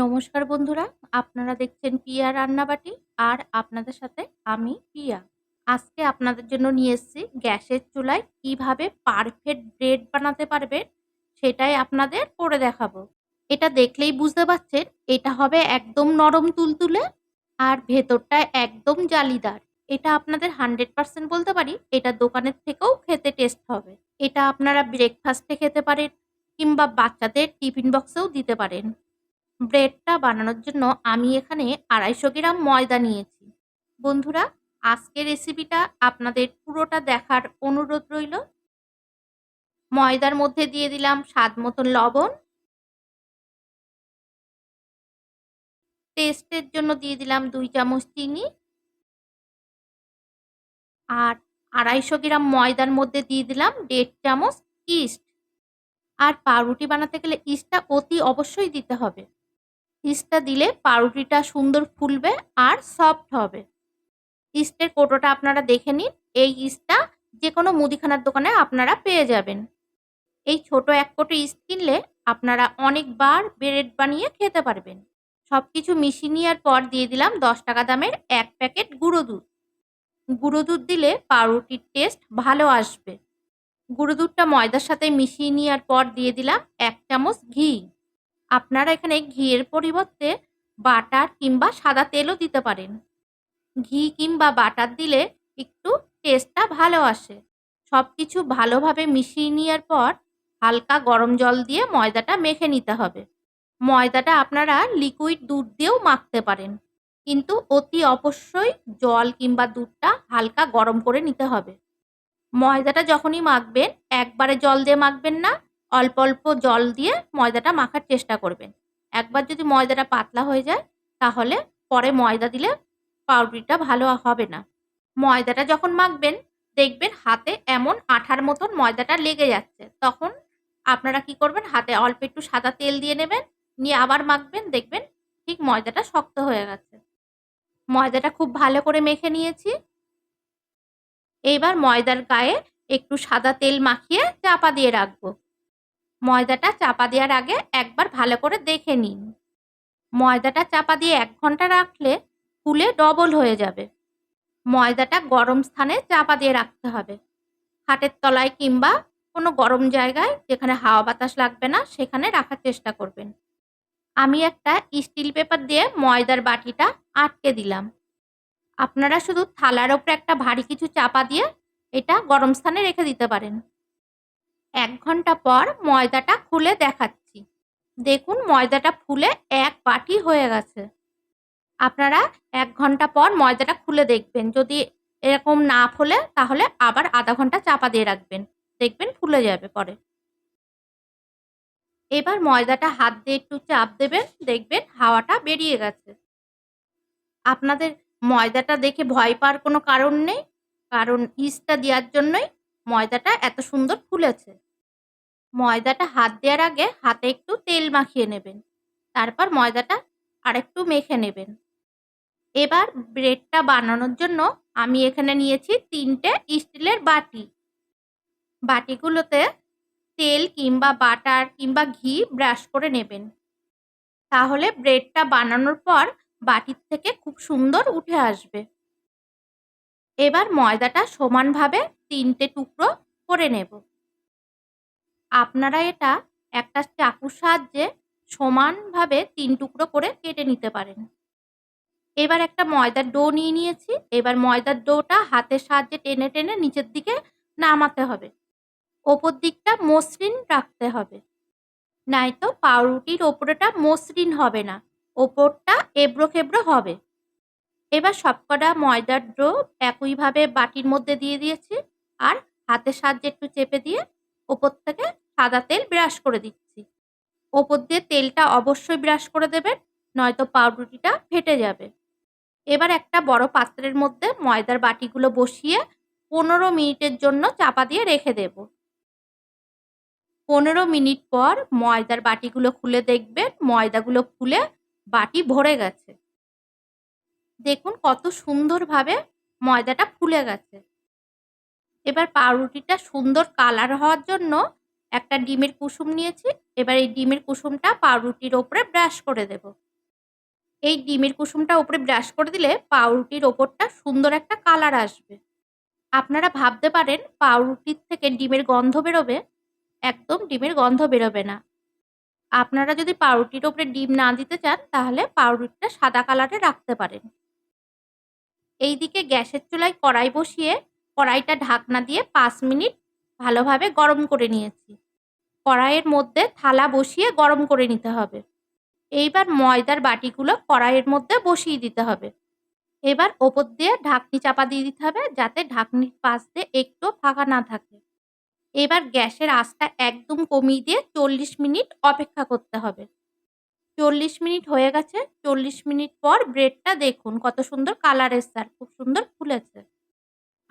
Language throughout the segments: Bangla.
নমস্কার বন্ধুরা, আপনারা দেখছেন পিয়া রান্নাবাটি আর আপনাদের সাথে আমি পিয়া। আজকে আপনাদের জন্য নিয়ে এসেছি গ্যাসের চুলায় কীভাবে পারফেক্ট ব্রেড বানাতে পারবেন সেটাই আপনাদের করে দেখাবো। এটা দেখলেই বুঝতে পারছেন, এটা হবে একদম নরম তুলতুলে আর ভেতরটা একদম জালিদার। এটা আপনাদের হান্ড্রেড পার্সেন্ট বলতে পারি, এটা দোকানের থেকেও খেতে টেস্ট হবে। এটা আপনারা ব্রেকফাস্টে খেতে পারেন কিংবা বাচ্চাদের টিফিন বক্সেও দিতে পারেন। ব্রেডটা বানানোর জন্য আমি এখানে আড়াইশো গ্রাম ময়দা নিয়েছি। বন্ধুরা, আজকের রেসিপিটা আপনাদের পুরোটা দেখার অনুরোধ রইল। ময়দার মধ্যে দিয়ে দিলাম স্বাদ মতন লবণ। টেস্টের জন্য দিয়ে দিলাম দুই চামচ চিনি। আর আড়াইশো গ্রাম ময়দার মধ্যে দিয়ে দিলাম দেড় চামচ ইস্ট। আর পাউরুটি বানাতে গেলে ইস্টটা অতি অবশ্যই দিতে হবে। ইস্টটা দিলে পাউরুটিটা সুন্দর ফুলবে আর সফট হবে। ইস্টের কোটোটা আপনারা দেখে নিন, এই ইস্টটা যে কোনো মুদিখানার দোকানে আপনারা পেয়ে যাবেন। এই ছোট এক কোটো ইস্ট কিনলে আপনারা অনেকবার ব্রেড বানিয়ে খেতে পারবেন। সব কিছু মিশিয়ে নেওয়ার পর দিয়ে দিলাম দশ টাকা দামের এক প্যাকেট গুঁড়ো দুধ। গুঁড়ো দুধ দিলে পাউরুটির টেস্ট ভালো আসবে। গুঁড়ো দুধটা ময়দার সাথে মিশিয়ে নেওয়ার পর দিয়ে দিলাম এক চামচ ঘি। আপনারা এখানে ঘিয়ের পরিবর্তে বাটার কিংবা সাদা তেলও দিতে পারেন। ঘি কিংবা বাটার দিলে একটু টেস্টটা ভালো আসে। সব কিছু ভালোভাবে মিশিয়ে নেওয়ার পর হালকা গরম জল দিয়ে ময়দাটা মেখে নিতে হবে। ময়দাটা আপনারা লিকুইড দুধ দিয়েও মাখতে পারেন। কিন্তু অতি অবশ্যই জল কিংবা দুধটা হালকা গরম করে নিতে হবে। ময়দাটা যখনই মাখবেন, একবারে জল দিয়ে মাখবেন না। অল্প অল্প জল দিয়ে ময়দাটা মাখার চেষ্টা করবেন। একবার যদি ময়দাটা পাতলা হয়ে যায়, তাহলে পরে ময়দা দিলে পাউরুটিটা ভালো হবে না। ময়দাটা যখন মাখবেন, দেখবেন হাতে এমন আঠার মতন ময়দাটা লেগে যাচ্ছে। তখন আপনারা কি করবেন, হাতে অল্প একটু সাদা তেল দিয়ে নেবেন, নিয়ে আবার মাখবেন, দেখবেন ঠিক ময়দাটা শক্ত হয়ে গেছে। ময়দাটা খুব ভালো করে মেখে নিয়েছি। এইবার ময়দার গায়ে একটু সাদা তেল মাখিয়ে চাপা দিয়ে রাখব। ময়দাটা চাপা দেওয়ার আগে একবার ভালো করে দেখে নিন। ময়দাটা চাপা দিয়ে এক ঘণ্টা রাখলে ফুলে ডবল হয়ে যাবে। ময়দাটা গরম স্থানে চাপা দিয়ে রাখতে হবে। খাটের তলায় কিংবা কোনো গরম জায়গায় যেখানে হাওয়া বাতাস লাগবে না, সেখানে রাখার চেষ্টা করবেন। আমি একটা স্টিল পেপার দিয়ে ময়দার বাটিটা আটকে দিলাম। আপনারা শুধু থালার ওপরে একটা ভারী কিছু চাপা দিয়ে এটা গরম স্থানে রেখে দিতে পারেন। এক ঘণ্টা পর ময়দাটা খুলে দেখাচ্ছি। দেখুন, ময়দাটা ফুলে এক বাটি হয়ে গেছে। আপনারা এক ঘণ্টা পর ময়দাটা খুলে দেখবেন। যদি এরকম না ফুলে, তাহলে আবার আধা ঘণ্টা চাপা দিয়ে রাখবেন। দেখবেন ফুলে যাবে পরে। এবার ময়দাটা হাত দিয়ে একটু চাপ দেবেন। দেখবেন হাওয়াটা বেরিয়ে গেছে। আপনাদের ময়দাটা দেখে ভয় পাওয়ার কোনো কারণ নেই। কারণ ইস্টটা দেওয়ার জন্যই ময়দাটা এত সুন্দর ফুলেছে। ময়দাটা হাত দেওয়ার আগে হাতে একটু তেল মাখিয়ে নেবেন। তারপর ময়দাটা আরেকটু মেখে নেবেন। এবার ব্রেডটা বানানোর জন্য আমি এখানে নিয়েছি তিনটে স্টিলের বাটি। বাটিগুলোতে তেল কিংবা বাটার কিংবা ঘি ব্রাশ করে নেবেন। তাহলে ব্রেডটা বানানোর পর বাটির থেকে খুব সুন্দর উঠে আসবে। এবার ময়দাটা সমানভাবে তিনটে টুকরো করে নেব। আপনারা এটা একটা চাকুর সাহায্যে সমানভাবে তিন টুকরো করে কেটে নিতে পারেন। এবার একটা ময়দার ডো নিয়ে নিয়েছি। এবার ময়দার ডোটা হাতের সাহায্যে টেনে টেনে নিচের দিকে নামাতে হবে। ওপর দিকটা মসৃণ রাখতে হবে। নয়তো পাউরুটির ওপরেটা মসৃণ হবে না। ওপরটা এবড়ো খেবড়ো হবে। এবার সবকটা ময়দার ডো একইভাবে বাটির মধ্যে দিয়ে দিয়েছি আর হাতের সাহায্যে একটু চেপে দিয়ে ওপর থেকে সাদা তেল ব্রাশ করে দিচ্ছি। ওপর দিয়ে তেলটা অবশ্যই ব্রাশ করে দেবেন, নয়তো পাউরুটিটা ফেটে যাবে। এবার একটা বড় পাত্রের মধ্যে ময়দার বাটিগুলো বসিয়ে পনেরো মিনিটের জন্য চাপা দিয়ে রেখে দেব। পনেরো মিনিট পর ময়দার বাটিগুলো খুলে দেখবেন, ময়দাগুলো ফুলে বাটি ভরে গেছে। দেখুন কত সুন্দরভাবে ময়দাটা ফুলে গেছে। এবার পাউরুটিটা সুন্দর কালার হওয়ার জন্য একটা ডিমের কুসুম নিয়েছি। এবার এই ডিমের কুসুমটা পাউরুটির ওপরে ব্রাশ করে দেব। এই ডিমের কুসুমটা ওপরে ব্রাশ করে দিলে পাউরুটির ওপরটা সুন্দর একটা কালার আসবে। আপনারা ভাবতে পারেন পাউরুটির থেকে ডিমের গন্ধ বেরোবে, একদম ডিমের গন্ধ বেরোবে না। আপনারা যদি পাউরুটির ওপরে ডিম না দিতে চান, তাহলে পাউরুটিটা সাদা কালারে রাখতে পারেন। এইদিকে গ্যাসের চুলায় কড়াই বসিয়ে কড়াইটা ঢাকনা দিয়ে পাঁচ মিনিট ভালোভাবে গরম করে নিয়েছি। কড়াইয়ের মধ্যে থালা বসিয়ে গরম করে নিতে হবে। এইবার ময়দার বাটিগুলো কড়াইয়ের মধ্যে বসিয়ে দিতে হবে। এবার ওপর দিয়ে ঢাকনি চাপা দিয়ে দিতে হবে যাতে ঢাকনির পাশ দিয়ে একটু ফাঁকা না থাকে। এবার গ্যাসের আঁচটা একদম কমিয়ে দিয়ে চল্লিশ মিনিট অপেক্ষা করতে হবে। চল্লিশ মিনিট হয়ে গেছে। চল্লিশ মিনিট পর ব্রেডটা দেখুন, কত সুন্দর কালার এসছে আর খুব সুন্দর ফুলেছে।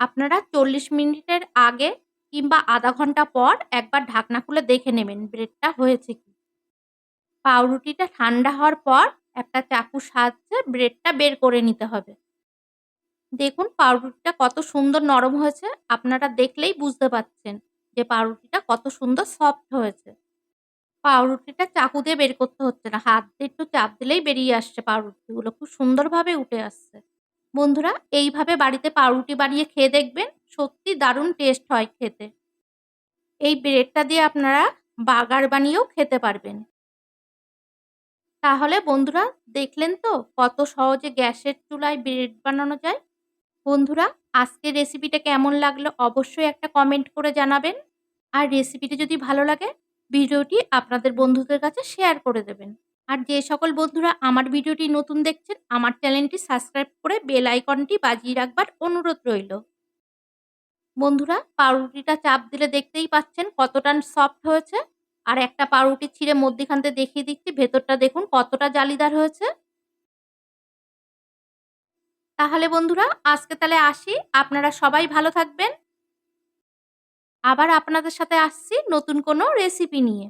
আপনারা চল্লিশ মিনিটের আগে কিংবা আধা ঘণ্টা পর একবার ঢাকনা খুলে দেখে নেবেন ব্রেডটা হয়েছে কি। পাউরুটিটা ঠান্ডা হওয়ার পর একটা চাকুর সাহায্যে ব্রেডটা বের করে নিতে হবে। দেখুন পাউরুটিটা কত সুন্দর নরম হয়েছে। আপনারা দেখলেই বুঝতে পাচ্ছেন যে পাউরুটিটা কত সুন্দর সফট হয়েছে। পাউরুটিটা চাকু দিয়ে বের করতে হচ্ছে না। হাত দিয়ে একটু চাপ দিলেই বেরিয়ে আসছে পাউরুটিগুলো। খুব সুন্দরভাবে উঠে আসছে। বন্ধুরা, এইভাবে বাড়িতে পাউরুটি বানিয়ে খেয়ে দেখবেন, সত্যি দারুণ টেস্ট হয় খেতে। এই ব্রেডটা দিয়ে আপনারা বার্গার বানিয়েও খেতে পারবেন। তাহলে বন্ধুরা, দেখলেন তো কত সহজে গ্যাসের চুলায় ব্রেড বানানো যায়? বন্ধুরা, আজকের রেসিপিটা কেমন লাগল অবশ্যই একটা কমেন্ট করে জানাবেন। আর রেসিপিটি যদি ভালো লাগে ভিডিওটি আপনাদের বন্ধুদের কাছে শেয়ার করে দেবেন। আর যে সকল বন্ধুরা আমার ভিডিওটি নতুন দেখছেন, আমার চ্যানেলটি সাবস্ক্রাইব করে বেল আইকনটি বাজিয়ে রাখবার অনুরোধ রইল। বন্ধুরা, পাউরুটিটা চাপ দিলে দেখতেই পাচ্ছেন কতটা সফট হয়েছে। আর একটা পাউরুটি ছিঁড়ে মধ্যিখানতে দেখিয়ে দিচ্ছি, ভেতরটা দেখুন কতটা জালিদার হয়েছে। তাহলে বন্ধুরা, আজকে তাহলে আসি। আপনারা সবাই ভালো থাকবেন। আবার আপনাদের সাথে আসছি নতুন কোনো রেসিপি নিয়ে।